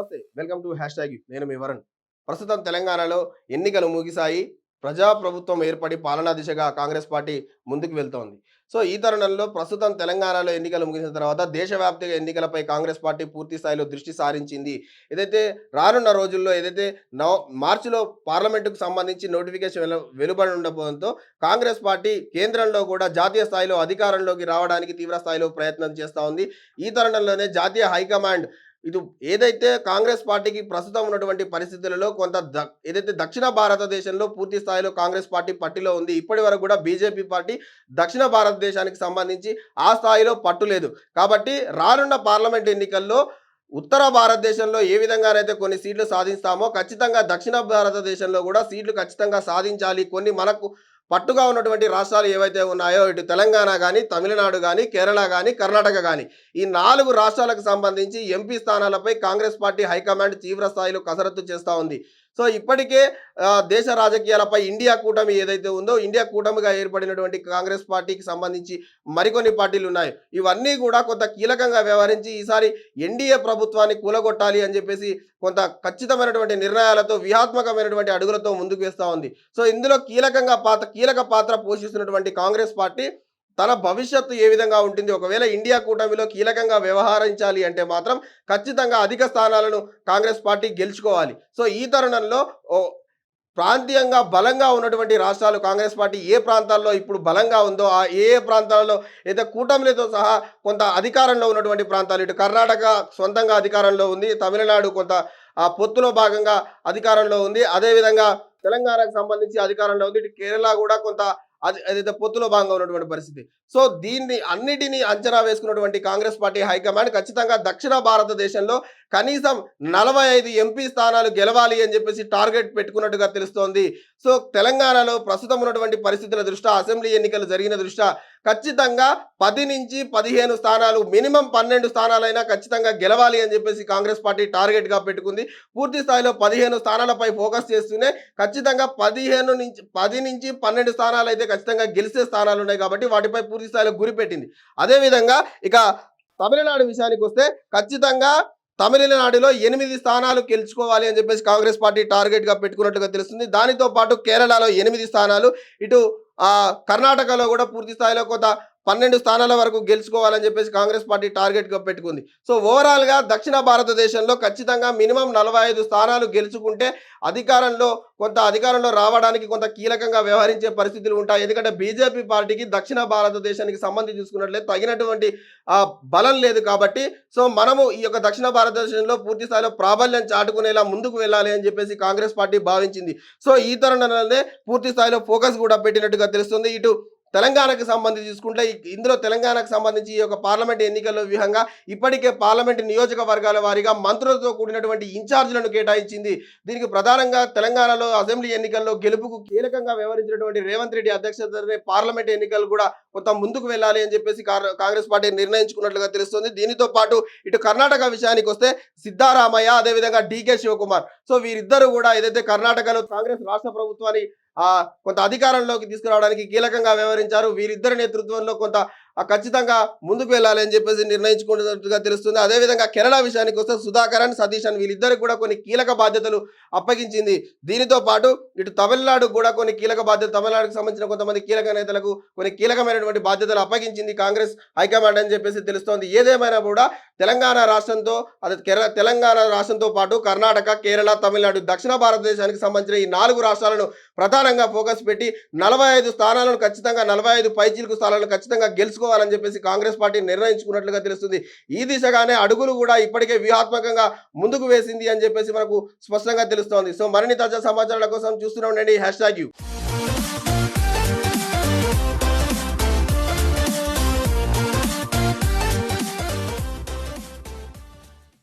నమస్తే. Welcome to hash tag నేను మీ వరుణ్. ప్రస్తుతం తెలంగాణలో ఎన్నికలు ముగిశాయి. ప్రజాప్రభుత్వం ఏర్పడి పాలనా దిశగా కాంగ్రెస్ పార్టీ ముందుకు వెళ్తోంది. సో ఈ తరుణంలో ప్రస్తుతం తెలంగాణలో ఎన్నికలు ముగిసిన తర్వాత దేశవ్యాప్తంగా ఎన్నికలపై కాంగ్రెస్ పార్టీ పూర్తి స్థాయిలో దృష్టి సారించింది. ఏదైతే రానున్న రోజుల్లో ఏదైతే నవ మార్చిలో పార్లమెంటుకు సంబంధించి నోటిఫికేషన్ వెలు వెలువడి ఉండడంతో కాంగ్రెస్ పార్టీ కేంద్రంలో కూడా జాతీయ స్థాయిలో అధికారంలోకి రావడానికి తీవ్ర స్థాయిలో ప్రయత్నం చేస్తూ ఉంది. ఈ తరుణంలోనే జాతీయ హైకమాండ్ ఇది ఏదైతే కాంగ్రెస్ పార్టీకి ప్రస్తుతం ఉన్నటువంటి పరిస్థితులలో కొంత ద ఏదైతే దక్షిణ భారతదేశంలో పూర్తి స్థాయిలో కాంగ్రెస్ పార్టీ పట్టిలో ఉంది ఇప్పటి వరకు కూడా బీజేపీ పార్టీ దక్షిణ భారతదేశానికి సంబంధించి ఆ స్థాయిలో పట్టు లేదు. కాబట్టి రానున్న పార్లమెంట్ ఎన్నికల్లో ఉత్తర భారతదేశంలో ఏ విధంగానైతే కొన్ని సీట్లు సాధిస్తామో ఖచ్చితంగా దక్షిణ భారతదేశంలో కూడా సీట్లు ఖచ్చితంగా సాధించాలి. కొన్ని మనకు పట్టుగా ఉన్నటువంటి రాష్ట్రాలు ఏవైతే ఉన్నాయో ఇటు తెలంగాణ కానీ తమిళనాడు కానీ కేరళ కానీ కర్ణాటక కానీ ఈ నాలుగు రాష్ట్రాలకు సంబంధించి ఎంపీ స్థానాలపై కాంగ్రెస్ పార్టీ హైకమాండ్ తీవ్ర స్థాయిలో కసరత్తు చేస్తూ ఉంది. సో ఇప్పటికే దేశ రాజకీయాలపై ఇండియా కూటమి ఏదైతే ఉందో ఇండియా కూటమిగా ఏర్పడినటువంటి కాంగ్రెస్ పార్టీకి సంబంధించి మరికొన్ని పార్టీలు ఉన్నాయి. ఇవన్నీ కూడా కొంత కీలకంగా వ్యవహరించి ఈసారి ఎన్డీఏ ప్రభుత్వాన్ని కూలగొట్టాలి అని చెప్పేసి కొంత ఖచ్చితమైనటువంటి నిర్ణయాలతో వ్యూహాత్మకమైనటువంటి అడుగులతో ముందుకు వేస్తూ ఉంది. సో ఇందులో కీలకంగా పాత్ర కీలక పాత్ర పోషిస్తున్నటువంటి కాంగ్రెస్ పార్టీ తన భవిష్యత్తు ఏ విధంగా ఉంటుంది? ఒకవేళ ఇండియా కూటమిలో కీలకంగా వ్యవహరించాలి అంటే మాత్రం ఖచ్చితంగా అధిక స్థానాలను కాంగ్రెస్ పార్టీ గెలుచుకోవాలి. సో ఈ తరుణంలో ప్రాంతీయంగా బలంగా ఉన్నటువంటి రాష్ట్రాలు కాంగ్రెస్ పార్టీ ఏ ప్రాంతాల్లో ఇప్పుడు బలంగా ఉందో ఆ ఏ ఏ ప్రాంతాలలో అయితే కూటమిలతో సహా కొంత అధికారంలో ఉన్నటువంటి ప్రాంతాలు ఇటు కర్ణాటక సొంతంగా అధికారంలో ఉంది తమిళనాడు కొంత ఆ పొత్తులో భాగంగా అధికారంలో ఉంది అదేవిధంగా తెలంగాణకు సంబంధించి అధికారంలో ఉంది ఇటు కేరళ కూడా కొంత అది అదైతే పొత్తులో భాగంగా ఉన్నటువంటి పరిస్థితి. సో దీన్ని అన్నిటినీ అంచనా వేసుకున్నటువంటి కాంగ్రెస్ పార్టీ హైకమాండ్ ఖచ్చితంగా దక్షిణ భారతదేశంలో కనీసం నలభై ఐదు ఎంపీ స్థానాలు గెలవాలి అని చెప్పేసి టార్గెట్ పెట్టుకున్నట్టుగా తెలుస్తోంది. సో తెలంగాణలో ప్రస్తుతం ఉన్నటువంటి పరిస్థితుల దృష్ట్యా అసెంబ్లీ ఎన్నికలు జరిగిన దృష్ట్యా ఖచ్చితంగా పది నుంచి పదిహేను స్థానాలు మినిమం పన్నెండు స్థానాలైనా ఖచ్చితంగా గెలవాలి అని చెప్పేసి కాంగ్రెస్ పార్టీ టార్గెట్గా పెట్టుకుంది. పూర్తి స్థాయిలో పదిహేను స్థానాలపై ఫోకస్ చేస్తూనే ఖచ్చితంగా పదిహేను నుంచి పది నుంచి పన్నెండు స్థానాలు అయితే ఖచ్చితంగా గెలిచే స్థానాలు ఉన్నాయి కాబట్టి వాటిపై పూర్తి స్థాయిలో గురిపెట్టింది అదేవిధంగా ఇక తమిళనాడు విషయానికి వస్తే ఖచ్చితంగా తమిళనాడులో ఎనిమిది స్థానాలు గెలుచుకోవాలి అని చెప్పేసి కాంగ్రెస్ పార్టీ టార్గెట్గా పెట్టుకున్నట్టుగా తెలుస్తుంది. దానితో పాటు కేరళలో ఎనిమిది స్థానాలు. ఇటు కర్ణాటకలో కూడా పూర్తి స్థాయిలో కొంత పన్నెండు స్థానాల వరకు గెలుచుకోవాలని చెప్పేసి కాంగ్రెస్ పార్టీ టార్గెట్గా పెట్టుకుంది. సో ఓవరాల్గా దక్షిణ భారతదేశంలో ఖచ్చితంగా మినిమం నలభై ఐదు స్థానాలు గెలుచుకుంటే అధికారంలో కొంత అధికారంలో రావడానికి కొంత కీలకంగా వ్యవహరించే పరిస్థితులు ఉంటాయి. ఎందుకంటే బీజేపీ పార్టీకి దక్షిణ భారతదేశానికి సంబంధించి చూసుకున్నట్లయితే తగినటువంటి బలం లేదు కాబట్టి సో మనము ఈ యొక్క దక్షిణ భారతదేశంలో పూర్తి స్థాయిలో ప్రాబల్యం చాటుకునేలా ముందుకు వెళ్ళాలి అని చెప్పేసి కాంగ్రెస్ పార్టీ భావించింది. సో ఈ తరుణంలోనే పూర్తి స్థాయిలో ఫోకస్ కూడా పెట్టినట్టుగా తెలుస్తుంది. ఇటు తెలంగాణకు సంబంధించి చూసుకుంటే ఇందులో తెలంగాణకు సంబంధించి ఈ యొక్క పార్లమెంట్ ఎన్నికల్లో వ్యూహంగా ఇప్పటికే పార్లమెంట్ నియోజకవర్గాల వారీగా మంత్రులతో కూడినటువంటి ఇన్ఛార్జీలను కేటాయించింది. దీనికి ప్రధానంగా తెలంగాణలో అసెంబ్లీ ఎన్నికల్లో గెలుపుకు కీలకంగా వ్యవహరించినటువంటి రేవంత్ రెడ్డి అధ్యక్షతనే పార్లమెంట్ ఎన్నికలు కూడా కొంత ముందుకు వెళ్ళాలి అని చెప్పేసి కాంగ్రెస్ పార్టీ నిర్ణయించుకున్నట్లుగా తెలుస్తుంది. దీనితో పాటు ఇటు కర్ణాటక విషయానికి వస్తే సిద్ధారామయ్య అదేవిధంగా డికే శివకుమార్. సో వీరిద్దరూ కూడా ఏదైతే కర్ణాటకలో కాంగ్రెస్ రాష్ట్ర ప్రభుత్వాన్ని కొంత అధికారంలోకి తీసుకురావడానికి కీలకంగా వ్యవహరించారు. వీరిద్దరి నేతృత్వంలో కొంత ఖచ్చితంగా ముందుకు వెళ్ళాలి అని చెప్పేసి నిర్ణయించుకున్నట్టుగా తెలుస్తుంది. అదేవిధంగా కేరళ విషయానికి వస్తే సుధాకరన్ సతీష్ అని వీళ్ళిద్దరికి కూడా కొన్ని కీలక బాధ్యతలు అప్పగించింది. దీనితో పాటు ఇటు తమిళనాడు కూడా కొన్ని కీలక బాధ్యతలు తమిళనాడుకు సంబంధించిన కొంతమంది కీలక నేతలకు కొన్ని కీలకమైనటువంటి బాధ్యతలు అప్పగించింది కాంగ్రెస్ హైకమాండ్ అని చెప్పేసి తెలుస్తోంది. ఏదేమైనా కూడా తెలంగాణ రాష్ట్రంతో అది కేరళ తెలంగాణ రాష్ట్రంతో పాటు కర్ణాటక కేరళ తమిళనాడు దక్షిణ భారతదేశానికి సంబంధించిన ఈ నాలుగు రాష్ట్రాలను ప్రధానంగా ఫోకస్ పెట్టి నలభై ఐదు స్థానాలను ఖచ్చితంగా నలభై ఐదు పైచీలకు స్థానాలను ఖచ్చితంగా తీసుకోవాలని చెప్పేసి కాంగ్రెస్ పార్టీ నిర్ణయించుకున్నట్లుగా తెలుస్తుంది. ఈ దిశగానే అడుగులు కూడా ఇప్పటికే వ్యూహాత్మకంగా ముందుకు వేసింది అని చెప్పేసి మనకు స్పష్టంగా తెలుస్తోంది. సో మరిన్ని తాజా సమాచారాల కోసం చూస్తూనే ఉండండి. Hash tag you